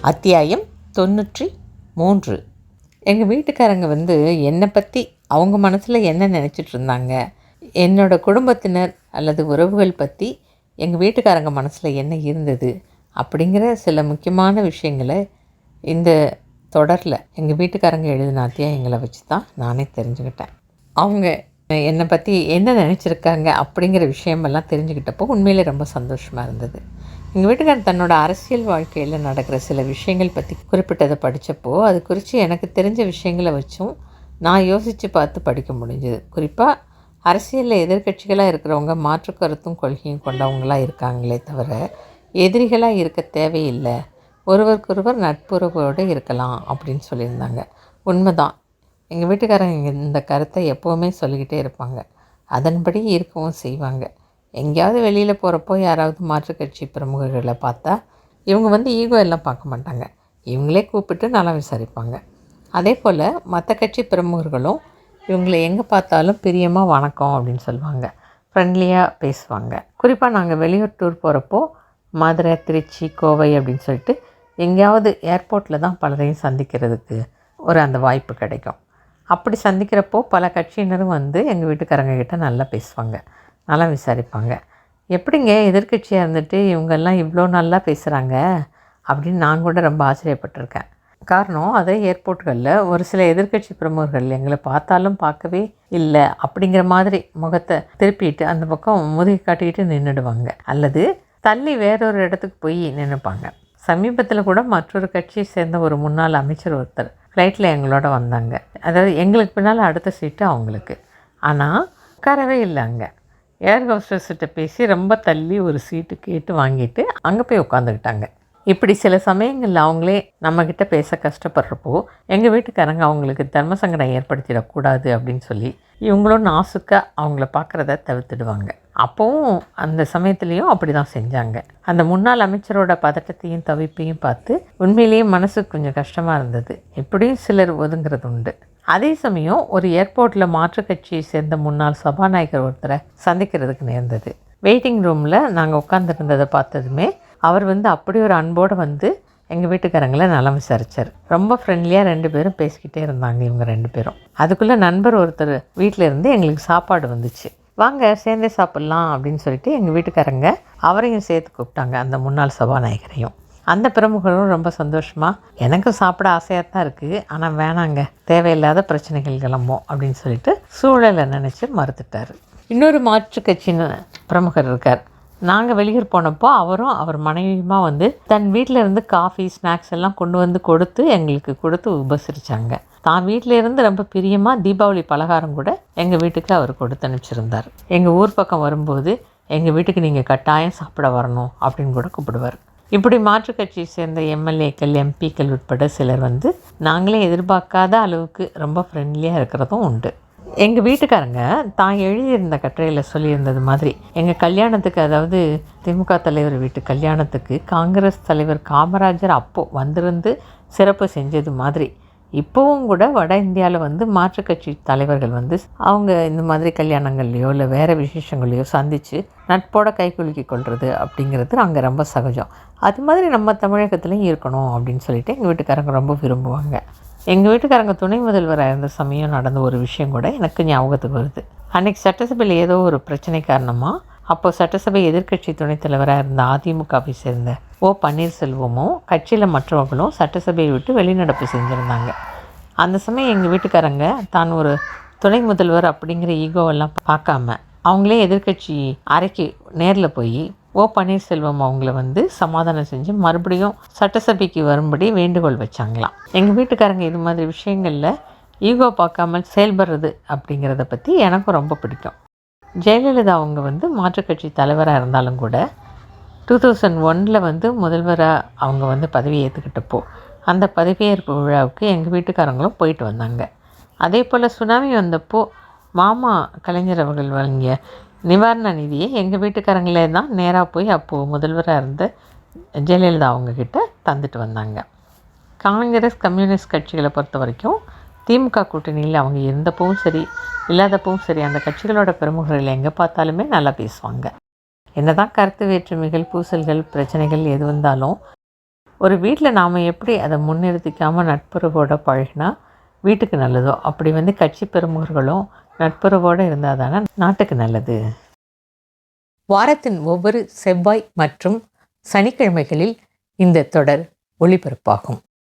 அத்தியாயம் தொண்ணூற்றி மூன்று. எங்கள் வீட்டுக்காரங்க வந்து என்னை பற்றி அவங்க மனசில் என்ன நினச்சிட்டு இருந்தாங்க? என்னோட குடும்பத்தினர் அல்லது உறவுகள் பற்றி எங்கள் வீட்டுக்காரங்க மனசில் என்ன இருந்தது? அப்படிங்கிற சில முக்கியமான விஷயங்களை இந்த தொடரில் எங்கள் வீட்டுக்காரங்க எழுதின அத்தியாயங்களை வச்சு தான் நானே தெரிஞ்சுக்கிட்டேன். அவங்க என்னை பற்றி என்ன நினச்சிருக்காங்க அப்படிங்கிற விஷயமெல்லாம் தெரிஞ்சுக்கிட்டப்போ உண்மையிலே ரொம்ப சந்தோஷமாக இருந்தது. எங்கள் வீட்டுக்காரர் தன்னோட அரசியல் வாழ்க்கையில் நடக்கிற சில விஷயங்கள் பற்றி குறிப்பிட்டதை படித்தப்போ அது குறித்து எனக்கு தெரிஞ்ச விஷயங்களை வச்சும் நான் யோசித்து பார்த்து படிக்க முடிஞ்சது. குறிப்பாக அரசியலில் எதிர்க்கட்சிகளாக இருக்கிறவங்க மாற்று கருத்தும் கொள்கையும் கொண்டவங்களாக இருக்காங்களே தவிர எதிரிகளாக இருக்க தேவையில்லை. ஒருவருக்கொருவர் நட்புறவோடு இருக்கலாம் அப்படின்னு சொல்லியிருந்தாங்க. உண்மைதான். எங்கள் வீட்டுக்காரங்க இந்த கருத்தை எப்போவுமே சொல்லிக்கிட்டே இருப்பாங்க. அதன்படி இருக்கவும் செய்வாங்க. எங்கேயாவது வெளியில் போகிறப்போ யாராவது மாற்றுக் கட்சி பிரமுகர்களை பார்த்தா இவங்க வந்து ஈகோ எல்லாம் பார்க்க மாட்டாங்க. இவங்களே கூப்பிட்டு நல்லா விசாரிப்பாங்க. அதே போல் மற்ற கட்சி பிரமுகர்களும் இவங்களை எங்கே பார்த்தாலும் பிரியமாக வணக்கம் அப்படின்னு சொல்லுவாங்க. ஃப்ரெண்ட்லியாக பேசுவாங்க. குறிப்பாக நாங்கள் வெளியூர் டூர் போகிறப்போ மதுரை திருச்சி கோவை அப்படின்னு சொல்லிட்டு எங்கேயாவது ஏர்போர்ட்டில் தான் பலரையும் சந்திக்கிறதுக்கு ஒரு அந்த வாய்ப்பு கிடைக்கும். அப்படி சந்திக்கிறப்போ பல கட்சியினரும் வந்து எங்கள் வீட்டுக்காரங்க கிட்ட நல்லா பேசுவாங்க நல்லா விசாரிப்பாங்க. எப்படிங்க எதிர்க்கட்சியாக இருந்துட்டு இவங்கெல்லாம் இவ்வளோ நல்லா பேசுகிறாங்க அப்படின்னு நான் கூட ரொம்ப ஆச்சரியப்பட்டிருக்கேன். காரணம் அதே ஏர்போர்ட்டுகளில் ஒரு சில எதிர்க்கட்சி பிரமுகர்கள் எங்களை பார்த்தாலும் பார்க்கவே இல்லை அப்படிங்கிற மாதிரி முகத்தை திருப்பிட்டு அந்த பக்கம் முதுகி காட்டிக்கிட்டு நின்றுடுவாங்க அல்லது தள்ளி வேறொரு இடத்துக்கு போய் நின்றுப்பாங்க சமீபத்தில் கூட மற்றொரு கட்சியை சேர்ந்த ஒரு முன்னாள் அமைச்சர் ஒருத்தர் ஃப்ளைட்டில் எங்களோட வந்தாங்க. அதாவது எங்களுக்கு பின்னால் அடுத்த சீட்டு அவங்களுக்கு. ஆனால் உட்காரவே இல்லை அங்கே. ஏர் ஹோஸ்டர்ஸ்கிட்ட பேசி ரொம்ப தள்ளி ஒரு சீட்டு கேட்டு வாங்கிட்டு அங்கே போய் உட்காந்துக்கிட்டாங்க இப்படி சில சமயங்களில் அவங்களே நம்மக்கிட்ட பேச கஷ்டப்படுறப்போ எங்கள் வீட்டுக்காரங்க அவங்களுக்கு தர்ம சங்கடம் ஏற்படுத்திடக்கூடாது அப்படின்னு சொல்லி இவங்களும் நாசுக்காக அவங்கள பார்க்குறத தவிர்த்துடுவாங்க. அப்போவும் அந்த சமயத்துலேயும் அப்படி தான் செஞ்சாங்க. அந்த முன்னாள் அமைச்சரோட பதட்டத்தையும் தவிப்பையும் பார்த்து உண்மையிலேயே மனசு கொஞ்சம் கஷ்டமாக இருந்தது. எப்படியும் சிலர் ஒதுங்கிறது உண்டு. அதே சமயம் ஒரு ஏர்போர்ட்டில் மாற்றுக் கட்சியை சேர்ந்த முன்னாள் சபாநாயகர் ஒருத்தரை சந்திக்கிறதுக்கு நேர்ந்தது. வெயிட்டிங் ரூமில் நாங்கள் உட்காந்துருந்ததை பார்த்ததுமே அவர் வந்து அப்படி ஒரு அன்போடு வந்து எங்கள் வீட்டுக்காரங்களை நலம் விசாரித்தார் ரொம்ப ஃப்ரெண்ட்லியாக ரெண்டு பேரும் பேசிக்கிட்டே இருந்தாங்க இவங்க ரெண்டு பேரும். அதுக்குள்ளே நண்பர் ஒருத்தர் வீட்டில் இருந்து எங்களுக்கு சாப்பாடு வந்துச்சு. வாங்க சேர்ந்தே சாப்பிட்லாம் அப்படின்னு சொல்லிட்டு எங்கள் வீட்டுக்காரங்க அவரையும் சேர்த்து கூப்பிட்டாங்க அந்த முன்னாள் சபாநாயகரையும். அந்த பிரமுகரும் ரொம்ப சந்தோஷமாக எனக்கும் சாப்பிட ஆசையாக தான் இருக்குது ஆனால் வேணாங்க தேவையில்லாத பிரச்சனைகள் கிளம்பும் அப்படின்னு சொல்லிட்டு சூழலை நினச்சி மறுத்துட்டார். இன்னொரு மாற்றுக் கட்சின்னு பிரமுகர் இருக்கார். நாங்கள் வெளியூர் போனப்போ அவரும் அவர் மனைவியுமா வந்து தன் வீட்டில் இருந்து காஃபி ஸ்நாக்ஸ் எல்லாம் கொண்டு வந்து கொடுத்து எங்களுக்கு கொடுத்து உபசரித்தாங்க தான் வீட்டில் இருந்து ரொம்ப பிரியமாக தீபாவளி பலகாரம் கூட எங்கள் வீட்டுக்கு அவர் கொடுத்து அனுப்பிச்சிருந்தார். எங்கள் ஊர் பக்கம் வரும்போது எங்கள் வீட்டுக்கு நீங்கள் கட்டாயம் சாப்பிட வரணும் அப்படின்னு கூட கூப்பிடுவார். இப்படி மாற்றுக் கட்சியை சேர்ந்த எம்எல்ஏக்கள் எம்பிக்கள் உட்பட சிலர் வந்து நாங்களே எதிர்பார்க்காத அளவுக்கு ரொம்ப ஃப்ரெண்ட்லியாக இருக்கிறதும் உண்டு. எங்கள் வீட்டுக்காரங்க தான் எழுதியிருந்த கட்டுரையில் சொல்லியிருந்தது மாதிரி எங்கள் கல்யாணத்துக்கு அதாவது திமுக தலைவர் வீட்டு கல்யாணத்துக்கு காங்கிரஸ் தலைவர் காமராஜர் அப்போது வந்திருந்து சிறப்பு செஞ்சது மாதிரி இப்போவும் கூட வட இந்தியாவில் வந்து மாற்றுக் கட்சி தலைவர்கள் வந்து அவங்க இந்த மாதிரி கல்யாணங்கள்லையோ இல்லை வேறு விசேஷங்களையோ சந்தித்து நட்போட கை குலுக்கி கொள்வது அப்படிங்கிறது அங்கே ரொம்ப சகஜம். அது மாதிரி நம்ம தமிழகத்துலேயும் இருக்கணும் அப்படின்னு சொல்லிட்டு எங்கள் வீட்டுக்காரங்க ரொம்ப விரும்புவாங்க. எங்கள் வீட்டுக்காரங்க துணை முதல்வராக இருந்த சமயம் நடந்த ஒரு விஷயம் கூட எனக்கு ஞாபகத்துக்கு வருது. அன்றைக்கி சட்டசபையில் ஏதோ ஒரு பிரச்சனை காரணமாக அப்போது சட்டசபை எதிர்க்கட்சி துணைத் தலைவராக இருந்த அதிமுகவை சேர்ந்த ஓ பன்னீர்செல்வமும் கட்சியில் மற்றவர்களும் சட்டசபையை விட்டு வெளிநடப்பு செஞ்சுருந்தாங்க. அந்த சமயம் எங்கள் வீட்டுக்காரங்க தான் ஒரு துணை முதல்வர் அப்படிங்கிற ஈகோவெல்லாம் பார்க்காம அவங்களே எதிர்க்கட்சி அறைக்கு நேரில் போய் ஓ பன்னீர்செல்வம் அவங்கள வந்து சமாதானம் செஞ்சு மறுபடியும் சட்டசபைக்கு வரும்படி வேண்டுகோள் வச்சாங்களாம். எங்கள் வீட்டுக்காரங்க இது மாதிரி விஷயங்களில் ஈகோ பார்க்காமல் செயல்படுறது அப்படிங்கிறத பற்றி எனக்கும் ரொம்ப பிடிக்கும். ஜெயலலிதா அவங்க வந்து மாற்றுக் கட்சி தலைவராக இருந்தாலும் கூட டூ தௌசண்ட் ஒனில் வந்து முதல்வராக அவங்க வந்து பதவி ஏற்றுக்கிட்டப்போ அந்த பதவியேற்பு விழாவுக்கு எங்கள் வீட்டுக்காரங்களும் போயிட்டு வந்தாங்க. அதே போல் சுனாமி வந்தப்போ மாமா கலைஞர் அவர்கள் வழங்கிய நிவாரண நிதியை எங்கள் வீட்டுக்காரங்களே தான் நேராக போய் அப்போது முதல்வராக இருந்த ஜெயலலிதா அவங்கக்கிட்ட தந்துட்டு வந்தாங்க. காங்கிரஸ் கம்யூனிஸ்ட் கட்சிகளை பொறுத்த வரைக்கும் திமுக கூட்டணியில் அவங்க இருந்தப்பவும் சரி இல்லாதப்பவும் சரி அந்த கட்சிகளோட பிரமுகர்கள் எங்கே பார்த்தாலுமே நல்லா பேசுவாங்க. என்னதான் கருத்து வேற்றுமைகள் பூசல்கள் பிரச்சனைகள் எது வந்தாலும் ஒரு வீட்டில் நாம் எப்படி அதை முன்னிறுத்திக்காமல் நட்புறவோடு பழகினா வீட்டுக்கு நல்லதோ? அப்படி வந்து கட்சி பெருமுகர்களும் நட்புறவோடு இருந்தால் தானே நாட்டுக்கு நல்லது. வாரத்தின் ஒவ்வொரு செவ்வாய் மற்றும் சனிக்கிழமைகளில் இந்த தொடர் ஒளிபரப்பாகும்.